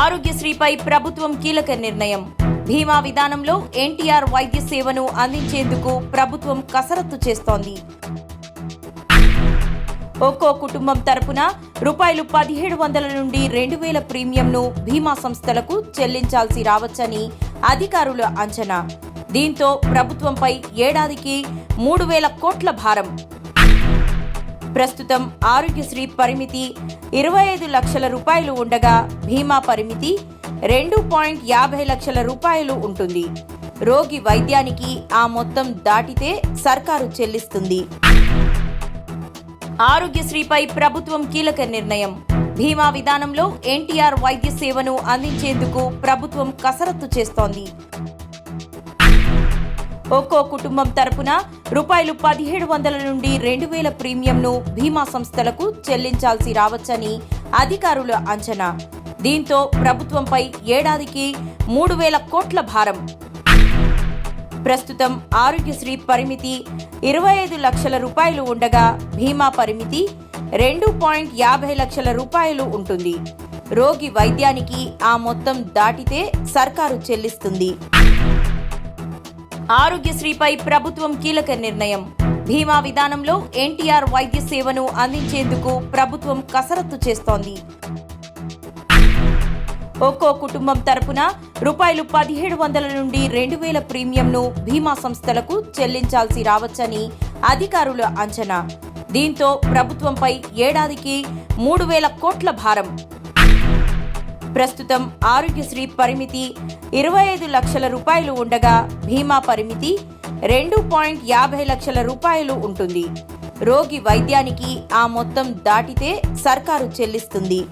ఆరోగ్యశ్రీపై ప్రభుత్వం కీలక నిర్ణయం. భీమా విధానంలో ఎన్టీఆర్ వైద్య సేవను అందించేందుకు ప్రభుత్వం కసరత్తు చేస్తోంది. ఒక్కో కుటుంబం తరపున రూపాయలు పదిహేడు వందల నుండి రెండు వేల ప్రీమియంను బీమా సంస్థలకు చెల్లించాల్సి రావచ్చని అధికారుల అంచనా. దీంతో ప్రభుత్వంపై ఏడాదికి మూడు వేల కోట్ల భారం ప్రస్తుతం ఆరోగ్యశ్రీ పరిమితి ఇరవై ఐదు లక్షల రూపాయలు ఉండగా బీమా పరిమితి రెండు పాయింట్ యాభై లక్షల రూపాయలు ఉంటుంది. రోగి వైద్యానికి ఆ మొత్తం దాటితే సర్కారు చెల్లిస్తుంది. ఆరోగ్యశ్రీపై ప్రభుత్వం కీలక నిర్ణయం. భీమా విధానంలో ఎన్టీఆర్ వైద్య సేవను అందించేందుకు ప్రభుత్వం కసరత్తు చేస్తోంది. ఒక్కో కుటుంబం తరపున రూపాయలు పదిహేడు వందల నుండి రెండు వేల ప్రీమియంను బీమా సంస్థలకు చెల్లించాల్సి రావచ్చని అధికారుల అంచనా. దీంతో ప్రభుత్వంపై ఏడాదికి మూడు వేల కోట్ల భారం. ప్రస్తుతం ఆరోగ్యశ్రీ పరిమితి ఇరవై ఐదు లక్షల రూపాయలు ఉండగా బీమా పరిమితి రెండు పాయింట్ యాభై లక్షల రూపాయలు ఉంటుంది. రోగి వైద్యానికి ఆ మొత్తం దాటితే సర్కారు చెల్లిస్తుంది. ఆరోగ్యశ్రీపై ప్రభుత్వం కీలక నిర్ణయం. భీమా విధానంలో ఎన్టీఆర్ వైద్య సేవను అందించేందుకు ప్రభుత్వం కసరత్తు చేస్తోంది. ఒక్కో కుటుంబం తరపున రూపాయలు పదిహేడు వందల నుండి రెండు వేల ప్రీమియంను బీమా సంస్థలకు చెల్లించాల్సి రావచ్చని అధికారుల అంచనా. దీంతో ప్రభుత్వంపై ఏడాదికి మూడు వేల కోట్ల భారం ప్రస్తుతం ఆరోగ్యశ్రీ పరిమితి ఇరవై ఐదు లక్షల రూపాయలు ఉండగా బీమా పరిమితి రెండు పాయింట్ యాభై లక్షల రూపాయలు ఉంటుంది. రోగి వైద్యానికి ఆ మొత్తం దాటితే సర్కారు చెల్లిస్తుంది.